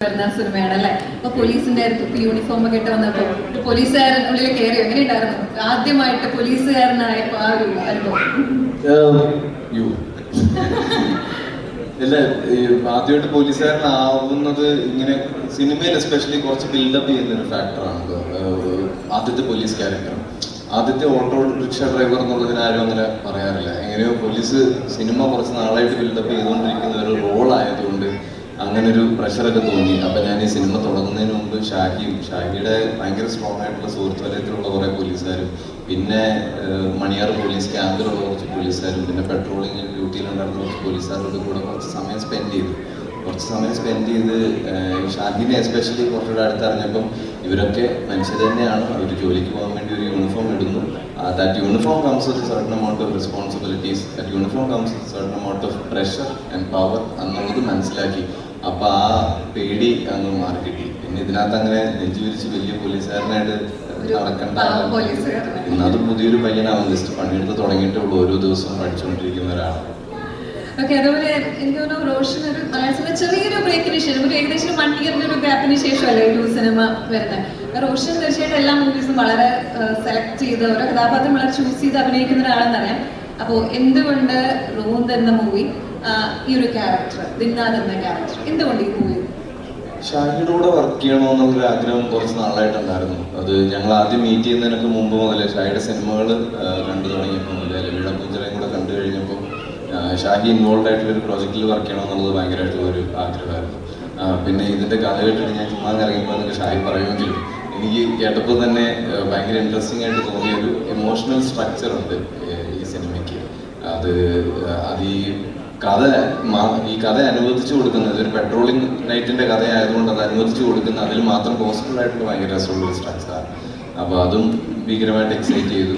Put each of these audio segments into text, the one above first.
വരുന്ന സിനിമയാണ് അല്ലേ? അപ്പൊ പോലീസിന്റെ യൂണിഫോം ഒക്കെ ഇട്ട് വന്നപ്പോ പോലീസുകാരൻ ഉള്ളിൽ കയറി. എങ്ങനെയുണ്ടായിരുന്നു? ആദ്യമായിട്ട് പോലീസുകാരനായപ്പോ ആ ഒരു ഇല്ല ആദ്യമായിട്ട് പോലീസുകാരനാവുന്നത് ഇങ്ങനെ സിനിമയിൽ എസ്പെഷ്യലി കുറച്ച് ബിൽഡപ്പ് ചെയ്യുന്ന ഒരു ഫാക്ടറാണ് ആദ്യത്തെ പോലീസ് ക്യാരക്ടർ ആദ്യത്തെ ഓട്ടോ റിക്ഷ ഡ്രൈവർ എന്നുള്ളതിന് ആരും അങ്ങനെ പറയാറില്ല. എങ്ങനെയോ പോലീസ് സിനിമ കുറച്ച് നാളായിട്ട് ബിൽഡപ്പ് ചെയ്തുകൊണ്ടിരിക്കുന്ന ഒരു റോൾ ഒരു പ്രഷറൊക്കെ തോന്നി. അപ്പൊ ഞാൻ ഈ സിനിമ തുടങ്ങുന്നതിന് മുമ്പ് ഷാഹിയും ഷാഹിയുടെ ഭയങ്കര സ്ട്രോങ് ആയിട്ടുള്ള സുഹൃത്ത് വലയത്തിലുള്ള കുറെ പോലീസുകാരും പിന്നെ മണിയാർ പോലീസ് ക്യാമ്പിലുള്ള കുറച്ച് പോലീസുകാരും പിന്നെ പെട്രോളിംഗ് ഡ്യൂട്ടിയിലുണ്ടായിരുന്ന കുറച്ച് പോലീസുകാരുടെ കൂടെ കുറച്ച് സമയം സ്പെൻഡ് ചെയ്തു. കുറച്ച് സമയം സ്പെൻഡ് ചെയ്ത് ഷാഹിനെ എസ്പെഷ്യലി കുറച്ചുകൂടെ അടുത്തറിഞ്ഞപ്പം ഇവരൊക്കെ മനുഷ്യർ തന്നെയാണ്. അവർ ജോലിക്ക് പോകാൻ വേണ്ടി ഒരു യൂണിഫോം ഇടുന്നു. That uniform comes with certain amount of responsibilities that uniform comes with certain amount of pressure and power എന്നുള്ളത് മനസ്സിലാക്കി. അപ്പൊ ആ പേടി അങ്ങ് മാറി കിട്ടി. പിന്നെ ഇതിനകത്ത് അങ്ങനെ നെഞ്ചു വിരിച്ച് വലിയ പോലീസുകാരനായിട്ട് നടക്കേണ്ട ഇന്നത് പുതിയൊരു പയ്യനാവും ജസ്റ്റ്. പണിയെടുത്ത് തുടങ്ങിയിട്ടേ ഉള്ളൂ ഓരോ ദിവസവും പഠിച്ചുകൊണ്ടിരിക്കുന്ന ഒരാളാണ്. ഓക്കെ അതുപോലെ എനിക്ക് തോന്നുന്നു റോഷൻ ഒരു ചെറിയൊരു ബ്രേക്കിന് ശേഷം ഒരു ഏകദേശം വൺ ഇയറിന്റെ ഒരു ഗ്യാപ്പിന് ശേഷമല്ലേ ഒരു സിനിമ വരുന്നത്? റോഷൻ തീർച്ചയായിട്ടും എല്ലാ മൂവീസും വളരെ സെലക്ട് ചെയ്ത് ഓരോ കഥാപാത്രം വളരെ ചൂസ് ചെയ്ത് അഭിനയിക്കുന്ന ഒരാളെന്നറിയാം. അപ്പോൾ എന്തുകൊണ്ട് റോന്ത് എന്ന മൂവി ഈ ഒരു ക്യാരക്ടർ ദിന്നാഥ് എന്ന ക്യാരക്ടർ എന്തുകൊണ്ട് ഈ മൂവി ഷാഹിയുടെ കൂടെ വർക്ക് ചെയ്യണമെന്നുള്ളൊരു ആഗ്രഹം കുറച്ച് നാളായിട്ടുണ്ടായിരുന്നു. അത് ഞങ്ങൾ ആദ്യം മീറ്റ് ചെയ്യുന്നതിനൊക്കെ മുമ്പ് മുതലേ ഷാഹിയുടെ സിനിമകൾ കണ്ടു തുടങ്ങിയപ്പോൾ മുതലേ ലവിട പൂഞ്ചറയും കൂടെ കണ്ടു കഴിഞ്ഞപ്പോൾ ഷാഹി ഇൻവോൾവ് ആയിട്ടുള്ള ഒരു പ്രോജക്റ്റിൽ വർക്ക് ചെയ്യണമെന്നുള്ളത് ഭയങ്കരമായിട്ടുള്ള ഒരു ആഗ്രഹമായിരുന്നു. പിന്നെ ഇതിന്റെ കഥ കേട്ടിട്ട് ഞാൻ ചുമ്മാ ഇറങ്ങിയപ്പോൾ എന്നൊക്കെ ഷാഹി പറയുമെങ്കിലും എനിക്ക് കേട്ടപ്പോൾ തന്നെ ഭയങ്കര ഇൻട്രസ്റ്റിംഗ് ആയിട്ട് തോന്നിയ ഒരു എമോഷണൽ സ്ട്രക്ചർ ഉണ്ട് ഈ സിനിമയ്ക്ക്. അത് അത് ഈ കഥ ഈ കഥ അനുവദിച്ചു കൊടുക്കുന്നത് ഒരു പെട്രോളിംഗ് നൈറ്റിന്റെ കഥ ആയതുകൊണ്ട് അത് അനുവദിച്ചു കൊടുക്കുന്ന അതിൽ മാത്രം പോസിബിൾ ആയിട്ടുള്ള ഭയങ്കര രസമുള്ള ഒരു സ്ട്രക്ചറാണ് അപ്പൊ അതും ഭീകരമായിട്ട് എക്സൈറ്റ് ചെയ്തു.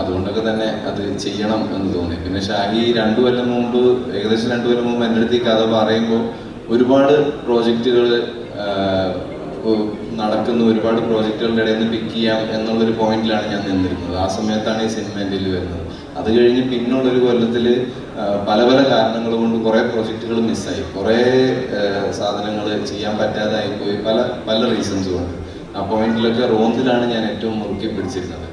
അതുകൊണ്ടൊക്കെ തന്നെ അത് ചെയ്യണം എന്ന് തോന്നി. പിന്നെ ഷാഹി രണ്ടു കൊല്ലം മുമ്പ് ഏകദേശം രണ്ടു കൊല്ലം മുമ്പ് എന്റെ അടുത്ത് ഈ കഥ പറയുമ്പോൾ ഒരുപാട് പ്രോജക്റ്റുകൾ നടക്കുന്ന ഒരുപാട് പ്രോജക്റ്റുകളുടെ ഇടയിൽ നിന്ന് പിക്ക് ചെയ്യാം എന്നുള്ളൊരു പോയിന്റിലാണ് ഞാൻ നിന്നിരുന്നത്. ആ സമയത്താണ് ഈ സിനിമ എന്റെ വരുന്നത്. അത് കഴിഞ്ഞ് പിന്നുള്ളൊരു കൊല്ലത്തിൽ പല പല കാരണങ്ങൾ കൊണ്ട് കുറേ പ്രോജക്റ്റുകൾ മിസ്സായി കുറേ സാധനങ്ങൾ ചെയ്യാൻ പറ്റാതായി പോയി. പല പല റീസൺസ് കൊണ്ട്. ആ പോയിന്റിലൊക്കെ റോന്തിലാണ് ഞാൻ ഏറ്റവും മുറുക്കി പിടിച്ചിരുന്നത്.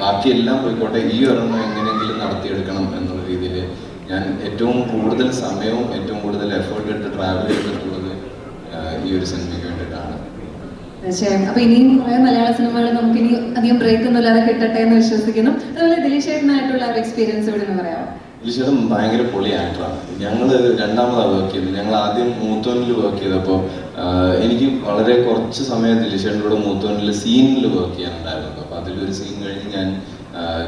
ബാക്കിയെല്ലാം പോയിക്കോട്ടെ ഈ ഒരെണ്ണം എങ്ങനെയെങ്കിലും നടത്തിയെടുക്കണം എന്നുള്ള രീതിയിൽ ഞാൻ ഏറ്റവും കൂടുതൽ സമയവും ഏറ്റവും കൂടുതൽ എഫേർട്ട് ഇട്ട് ട്രാവൽ ചെയ്തിട്ടുള്ളത് ഈ ഒരു സിനിമയ്ക്ക് വേണ്ടിയിട്ടാണ്. തീർച്ചയായും. അപ്പൊ ഇനിയും കുറെ മലയാള സിനിമകൾ നമുക്ക് ഇനി അധികം ബ്രേക്ക് ഒന്നും ഇല്ലാതെ കിട്ടട്ടെ എന്ന് വിശ്വസിക്കുന്നു. അതുപോലെ ദിലീഷേട്ടനായിട്ടുള്ള ഒരു എക്സ്പീരിയൻസ് ഇവിടെ നിന്ന് പറയാമോ? ദിലീഷേട്ടൻ ഭയങ്കര പൊളി ആക്ടറാണ് ഞങ്ങൾ രണ്ടാമതാണ് വർക്ക് ചെയ്തത്. ഞങ്ങൾ ആദ്യം മൂത്തോനിൽ വർക്ക് ചെയ്തപ്പോൾ എനിക്ക് വളരെ കുറച്ച് സമയം ദിലീഷേട്ടന്റെ കൂടെ മൂത്തോനിൽ സീനിൽ വർക്ക് ചെയ്യാനുണ്ടായിരുന്നു. അപ്പോൾ അതിലൊരു സീൻ കഴിഞ്ഞ് ഞാൻ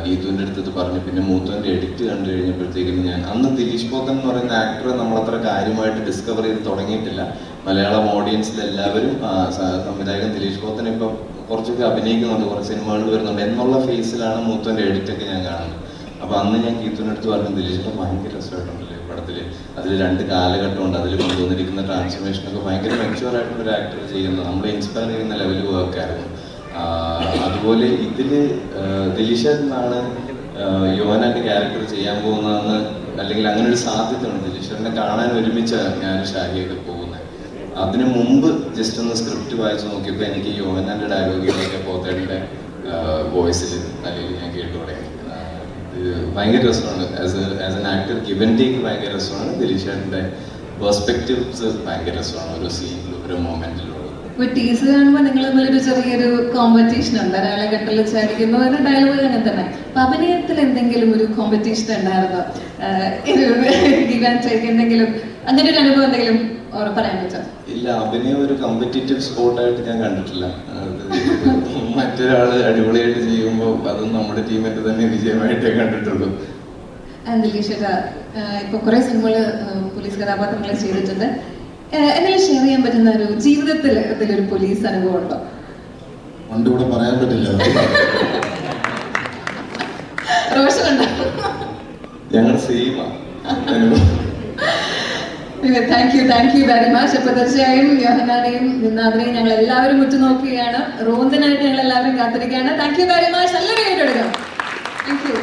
ഗീതുവിന്റെ അടുത്തത് പറഞ്ഞു. പിന്നെ മൂത്തോന്റെ എഡിറ്റ് കണ്ടു കഴിഞ്ഞപ്പോഴത്തേക്കും ഞാൻ അന്ന് ദിലീഷ് പോത്തൻ എന്ന് പറയുന്ന ആക്ടറെ നമ്മളത്ര കാര്യമായിട്ട് ഡിസ്കവർ ചെയ്ത് തുടങ്ങിയിട്ടില്ല. മലയാളം ഓഡിയൻസിൽ എല്ലാവരും സംവിധായകൻ ദിലീഷ് പോത്തൻ ഇപ്പം കുറച്ചൊക്കെ അഭിനയിക്കുന്നുണ്ട് കുറച്ച് സിനിമകൾ വരുന്നുണ്ട്. എന്നുള്ള ഫേസിലാണ് മൂത്തോന്റെ എഡിറ്റൊക്കെ ഞാൻ കാണുന്നത്. അപ്പൊ അന്ന് ഞാൻ ഗീതുവിന്റെ അടുത്ത് പറഞ്ഞു ദിലീഷിന്റെ ഭയങ്കര രസമായിട്ടുണ്ടല്ലേ പടത്തിൽ. അതിൽ രണ്ട് കാലഘട്ടമുണ്ട്. അതിൽ കൊണ്ടുവന്നിരിക്കുന്ന ട്രാൻസ്ഫോർമേഷൻ ഒക്കെ ഭയങ്കര മെച്ചുവർ ആയിട്ടുള്ള ഒരു ആക്ടർ ചെയ്യുന്നത്. നമ്മളെ ഇൻസ്പയർ ചെയ്യുന്ന ലെവലിൽ വർക്കായിരുന്നു അതുപോലെ ഇതിൽ ദിലീഷേട്ടനാണ് യുവനായിട്ട് ക്യാരക്ടർ ചെയ്യാൻ പോകുന്നതെന്ന് അല്ലെങ്കിൽ അങ്ങനെ ഒരു സാധ്യത ഉണ്ട് ദിലീഷേട്ടനെ കാണാൻ ഒരുമിച്ചാണ് ഞാൻ ഷാഹിയൊക്കെ പോകുന്നത്. അതിനു മുമ്പ് ജസ്റ്റ് ഒന്ന് സ്ക്രിപ്റ്റ് വായിച്ചു നോക്കിയപ്പോൾ എനിക്ക് യോഹനാന്റെ ഡയലോഗുകളൊക്കെ പോത്തേടിന്റെ വോയിസിൽ അല്ലെങ്കിൽ ഞാൻ കേട്ടു തുടങ്ങി ഭയങ്കര രസമാണ്. As as an actor given take ഭയങ്കര രസമാണ്. ദിലീഷേട്ടന്റെ പെർസ്പെക്റ്റീവ്സ് ഭയങ്കര രസമാണ്. ഓരോ സീനിലും ഓരോ മൊമെന്റിലും ഇപ്പൊ ടീസ് കാണുമ്പോൾ നിങ്ങൾ തമ്മിലൊരു ചെറിയൊരു കോമ്പറ്റീഷൻ ഉണ്ട്. ഒരാളെ കെട്ടിൽ ചാടിക്കുന്നു ഒരു ഡയലോഗ് അങ്ങനെ തന്നെ. അപ്പൊ അഭിനയത്തിൽ എന്തെങ്കിലും ഒരു കോമ്പറ്റീഷൻ ഉണ്ടായിരുന്നോ? എന്തെങ്കിലും അങ്ങനെ ഒരു അനുഭവം എന്തെങ്കിലും പറയാൻ പറ്റുമോ? ഇല്ല അഭിനയം ഒരു കമ്പറ്റീറ്റീവ് സ്പോട്ടായിട്ട് ഞാൻ കണ്ടിട്ടില്ല. മറ്റൊരാൾ അടിപൊളിയായിട്ട് ചെയ്യുമ്പോൾ അതും നമ്മുടെ ടീമിന്റെ തന്നെ വിജയമായിട്ടേ കണ്ടിട്ടുള്ളൂ. ദിലീഷേട്ടാ ഇപ്പൊ കുറെ സിനിമകൾ പോലീസ് കഥാപാത്രങ്ങൾ ചെയ്തിട്ടുണ്ട്. എന്തെങ്കിലും ഷെയർ ചെയ്യാൻ പറ്റുന്ന ഒരു ജീവിതത്തിൽ ഒരു പോലീസ് അനുഭവം ഉണ്ടോ ഉണ്ട് ഇവിടെ പറയാൻ പറ്റില്ല. റോഷൻ ഉണ്ടോ ഞങ്ങൾ സെയിമാണ് thank you thank you very much അപ്പൊ തീർച്ചയായും യോഹനാനെയും നിന്നാദിനെയും ഞങ്ങൾ എല്ലാവരും ഉറ്റുനോക്കുകയാണ്. റോന്തിനായിട്ട് ഞങ്ങൾ എല്ലാവരും കാത്തിരിക്കുകയാണ്. താങ്ക് യു വെരി മച്ച് നല്ലൊരു കേട്ടെടുക്കാം താങ്ക് യു